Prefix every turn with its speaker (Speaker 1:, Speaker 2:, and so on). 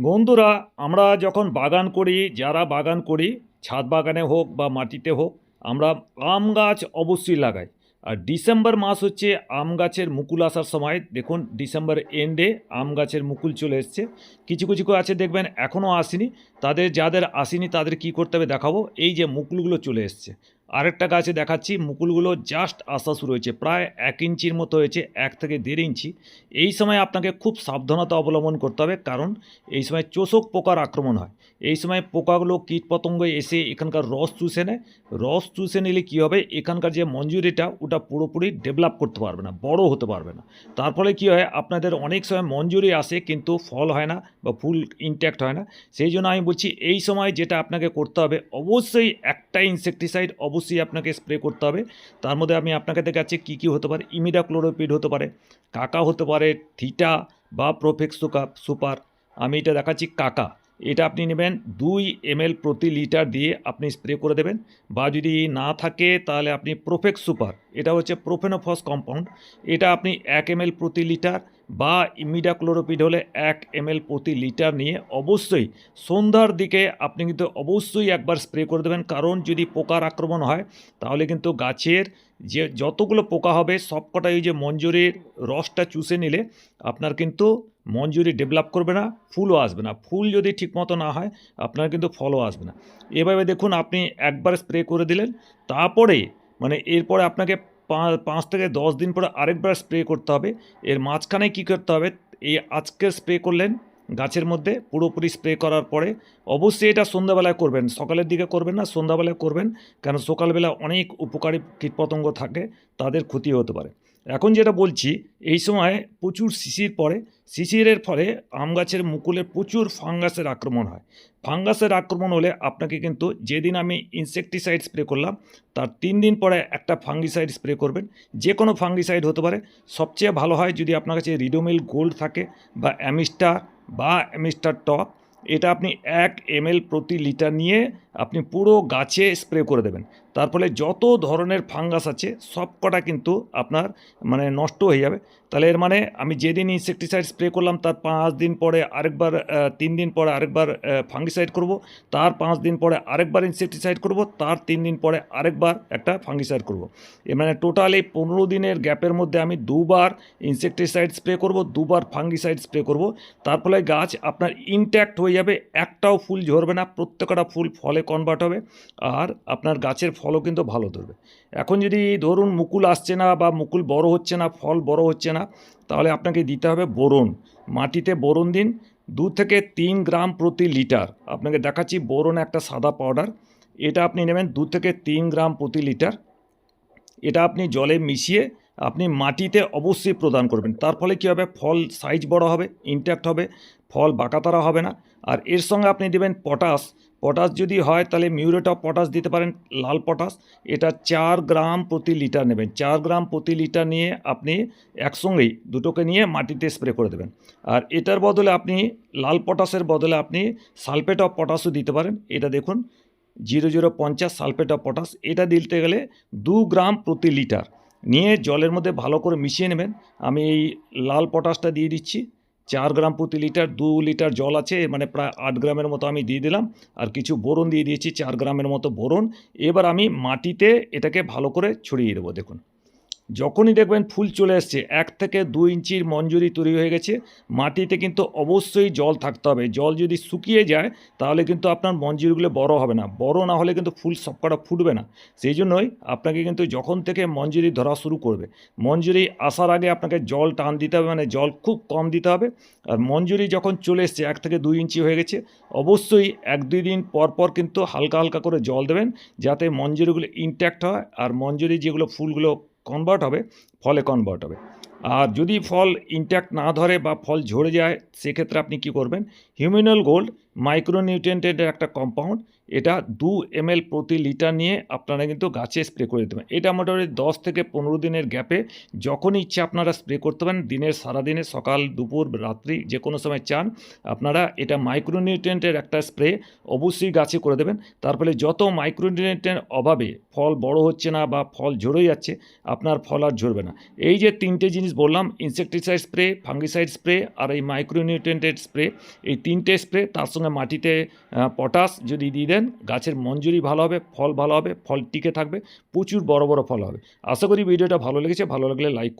Speaker 1: বন্ধুরা, আমরা যখন বাগান করি, যারা বাগান করি, ছাদ বাগানে হোক বা মাটিতে হোক, আমরা আম গাছ অবশ্যই লাগাই। আর ডিসেম্বর মাস হচ্ছে আম গাছের মুকুল আসার সময়। দেখুন, ডিসেম্বর এন্ডে আম গাছের মুকুল চলে এসছে। কিছু কিছু আছে দেখবেন, এখনও আসেনি। তাদের, যাদের আসেনি, তাদের কি করতে হবে দেখাবো? এই যে মুকুলগুলো চলে এসছে। আরেকটা গাছে দেখাচ্ছি, মুকুলগুলো জাস্ট আসা শুরু হয়েছে প্রায় এক ইঞ্চির মতো হয়েছে, এক থেকে দেড় ইঞ্চি। এই সময় আপনাকে খুব সাবধানতা অবলম্বন করতে হবে, কারণ এই সময় চোষক পোকার আক্রমণ হয়। এই সময় পোকাগুলো কীটপতঙ্গ এসে এখানকার রস চুষে নেয়। রস চুষে নিলে কী হবে? এখানকার যে মঞ্জুরিটা, ওটা পুরোপুরি ডেভেলপ করতে পারবে না, বড় হতে পারবে না। তার ফলে কী হয়? আপনাদের অনেক সময় মঞ্জুরি আসে, কিন্তু ফল হয় না বা ফুল ইনট্যাক্ট হয় না। সেই জন্য আমি বলছি, এই সময় যেটা আপনাকে করতে হবে, অবশ্যই একটা ইনসেকটিসাইড অবশ্যই আপনাকে স্প্রে করতে হবে। তার মধ্যে আমি আপনাকে দেখাচ্ছি কী কী হতে পারে। ইমিডাক্লোরোপিড হতে পারে কাকা হতে পারে থিটা বা প্রোফেক্সোকা সুপার। আমি এটা দেখাচ্ছি কাকা এটা আপনি নেবেন দুই এমএল প্রতি লিটার দিয়ে আপনি স্প্রে করে দেবেন বা যদি না থাকে তাহলে আপনি প্রোফেক্স সুপার এটা হচ্ছে প্রোফেনোফস কম্পাউন্ড এটা আপনি এক এমএল প্রতি লিটার বা ইমিডাক্লোরোপিড হলে এক এমএল প্রতি লিটার নিয়ে অবশ্যই সন্ধ্যার দিকে আপনি কিন্তু অবশ্যই একবার স্প্রে করে দেবেন। কারণ যদি পোকার আক্রমণ হয় তাহলে কিন্তু গাছের যে যতগুলো পোকা হবে সবকটা এই যে মঞ্জুরির রসটা চুষে নিলে আপনার কিন্তু মঞ্জুরি ডেভেলপ করবে না, ফুলও আসবে না। ফুল যদি ঠিকমতো না হয়, আপনার কিন্তু ফলও আসবে না। এভাবে দেখুন আপনি একবার স্প্রে করে দিলেন, তারপরে মানে এরপরে আপনাকে পাঁচ থেকে দশ দিন পরে আরেকবার স্প্রে করতে হবে। এর মাঝখানে কী করতে হবে, এই আজকে স্প্রে করলেন গাছের মধ্যে পুরোপুরি স্প্রে করার পরে অবশ্যই এটা সন্ধ্যাবেলায় করবেন। সকালের দিকে করবেন না, সন্ধ্যাবেলায় করবেন, কেন সকালবেলা অনেক উপকারী কীটপতঙ্গ থাকে, তাদের ক্ষতি হতে পারে। এখন যেটা বলছি, এই সময় প্রচুর শিশির পড়ে, শিশিরের ফলে আম গাছের মুকুলে প্রচুর ফাঙ্গাসের আক্রমণ হয়। ফাঙ্গাসের আক্রমণ হলে আপনাকে কিন্তু যেদিন আমি ইনসেকটিসাইড স্প্রে করলাম, তার তিন দিন পরে একটা ফাঙ্গিসাইড স্প্রে করবেন। যে কোনো ফাঙ্গিসাইড হতে পারে। সবচেয়ে ভালো হয় যদি আপনার কাছে রিডোমিল গোল্ড থাকে বা অ্যামিস্টার বা মিস্টার টপ এটা আপনি এক এমএল প্রতি লিটার নিয়ে আপনি পুরো গাছে স্প্রে করে দেবেন। তার ফলে যত ধরনের ফাঙ্গাস আছে, সব কটা কিন্তু আপনার মানে নষ্ট হয়ে যাবে। তাহলে এর মানে আমি যেদিন ইনসেকটিসাইড স্প্রে করলাম, তার পাঁচ দিন পরে আরেকবার তিন দিন পরে আরেকবার ফাঙ্গিসাইড করব, তার পাঁচ দিন পরে আরেকবার ইনসেকটিসাইড করব, তার তিন দিন পরে আরেকবার একটা ফাঙ্গিসাইড করব। এ মানে টোটাল এই পনেরো দিনের গ্যাপের মধ্যে আমি দুবার ইনসেকটিসাইড স্প্রে করব, দুবার ফাঙ্গিসাইড স্প্রে করব। তার ফলে গাছ আপনার ইনট্যাক্ট হয়ে যাবে, একটাও ফুল ঝরবে না, প্রত্যেকটা ফুল ফলে কনভার্ট হবে, আর আপনার গাছের ফলও কিন্তু ভালো ধরবে। এখন যদি ধরুন মুকুল আসছে না বা মুকুল বড় হচ্ছে না, ফল বড় হচ্ছে না, তাহলে আপনাকে দিতে হবে বোরন। মাটিতে বোরন দিন, দু থেকে তিন গ্রাম প্রতি লিটার। আপনাকে দেখাচ্ছি বোরন একটা সাদা পাউডার এটা আপনি নেবেন দু থেকে তিন গ্রাম প্রতি লিটার। এটা আপনি জলে মিশিয়ে আপনি মাটিতে অবশ্যই প্রদান করবেন। তার ফলে কী হবে? ফল সাইজ বড় হবে ইনট্যাক্ট হবে, ফল বাঁকাতারা হবে না। আর এর সঙ্গে আপনি দেবেন পটাশ পটাশ যদি হয়, তাহলে মিউরেট অফ পটাশ দিতে পারেন, লাল পটাশ। এটা চার গ্রাম প্রতি লিটার নেবেন। চার গ্রাম প্রতি লিটার নিয়ে আপনি একসঙ্গেই দুটোকে নিয়ে মাটিতে স্প্রে করে দেবেন। আর এটার বদলে আপনি লাল পটাশের বদলে আপনি সালফেট অফ পটাশও দিতে পারেন। এটা দেখুন, জিরো জিরো পঞ্চাশ সালফেট অফ পটাশ। এটা দিতে গেলে দু গ্রাম প্রতি লিটার। নিয়ে জলের মধ্যে ভালো করে মিশিয়ে নেবেন। আমি এই লাল পটাশটা দিয়ে দিচ্ছি। চার গ্রাম প্রতি লিটার, দু লিটার জল আছে মানে প্রায় আট গ্রামের মতো আমি দিয়ে দিলাম। আর কিছু বোরন দিয়ে দিয়েছি, চার গ্রামের মতো বোরন। এবার আমি মাটিতে এটাকে ভালো করে ছড়িয়ে দেবো, দেখুন। যখনই দেখবেন ফুল চলে এসছে, এক থেকে দু ইঞ্চির মঞ্জুরি তৈরি হয়ে গেছে, মাটিতে কিন্তু অবশ্যই জল থাকতে হবে। জল যদি শুকিয়ে যায়, তাহলে কিন্তু আপনার মঞ্জুরিগুলো বড় হবে না। বড় না হলে কিন্তু ফুল সবকটা ফুটবে না। সেই জন্যই আপনাকে কিন্তু যখন থেকে মঞ্জুরি ধরা শুরু করবে, মঞ্জুরি আসার আগে আপনাকে জল টান দিতে হবে মানে জল খুব কম দিতে হবে। আর মঞ্জুরি যখন চলে এসছে, এক থেকে দুই ইঞ্চি হয়ে গেছে, অবশ্যই এক দুই দিন পর পর কিন্তু হালকা হালকা করে জল দেবেন, যাতে মঞ্জুরিগুলো ইনট্যাক্ট হয়। আর মঞ্জুরি যেগুলো ফুলগুলো কনভার্ট হবে ফলে কনভার্ট হবে। আর যদি ফল ইনট্যাক্ট না ধরে বা ফল ঝরে যায়, সেক্ষেত্রে আপনি কি করবেন? হিউমিনাল গোল্ড মাইক্রোনিউট্রিয়েন্টের একটা কম্পাউন্ড এটা দু এম প্রতি লিটার নিয়ে আপনারা কিন্তু গাছে স্প্রে করে দেবেন এটা মোটামুটি দশ থেকে পনেরো দিনের গ্যাপে যখন ইচ্ছে আপনারা স্প্রে করতে পারেন, দিনের, সারাদিনে, সকাল, দুপুর, রাত্রি যে কোনো সময় চান, আপনারা এটা মাইক্রোনিউট্রিয়েন্টের একটা স্প্রে অবশ্যই গাছে করে দেবেন। তার ফলে যত মাইক্রোনিউট্রিয়েন্টের অভাবে ফল বড় হচ্ছে না বা ফল ঝরে যাচ্ছে, আপনার ফল আর ঝরবে না। এই যে তিনটে জিনিস বললাম ইনসেকটিসাইড স্প্রে ফাঙ্গিসাইড স্প্রে আর এই মাইক্রোনিউট্রেন্টেড স্প্রে এই তিনটে স্প্রে তার সঙ্গে মাটিতে পটাশ যদি দিয়ে দেন, গাছের মঞ্জুরি ভালো হবে, ফল ভালো হবে, ফল টিকে থাকবে, প্রচুর বড় বড় ফল হবে। আশা করি ভিডিওটা ভালো লেগেছে, ভালো লাগলে লাইক